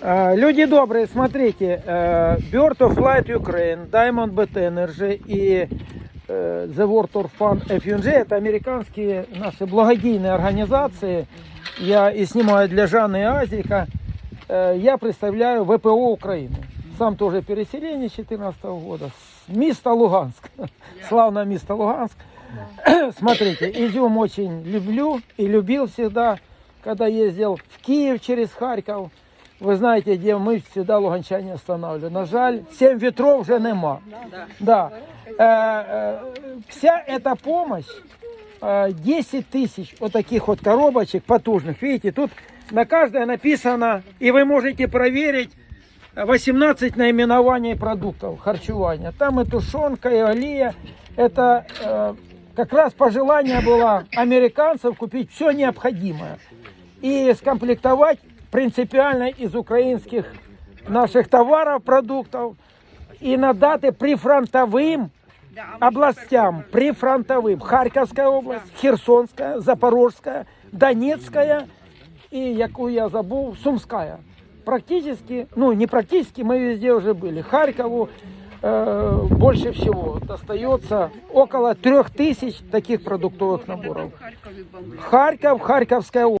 Э, Люди добрые, смотрите, э, Bird of Light Ukraine, Diamond Bet Energy и э, The World of Fun FUNG это американские наши благодійные организации. Я и снимаю для Жанны и Азика. Э, Я представляю ВПО Украины. Сам тоже переселенец 2014 года. Место Луганск. Славное место Луганск. Смотрите, изюм очень люблю и любил всегда, когда ездил в Киев через Харьков. Вы знаете, где мы всегда луганчане останавливали. На жаль, 7 ветров уже нема. Да. Э, э, Вся эта помощь, э, 10 тысяч вот таких вот коробочек потужных. Видите, тут на каждой написано, и вы можете проверить, 18 наименований продуктов харчевания. Там и тушенка, и олия. Это э, как раз пожелание было американцев купить все необходимое. И скомплектовать принципиально из украинских наших товаров, продуктов. И надати прифронтовым областям, прифронтовым. Харьковская область, Херсонская, Запорожская, Донецкая и, яку я забыл, Сумская. Практически, ну не практически, мы везде уже были. Харькову э, больше всего достается около трех тысяч таких продуктовых наборов. Харьков, Харьковская область.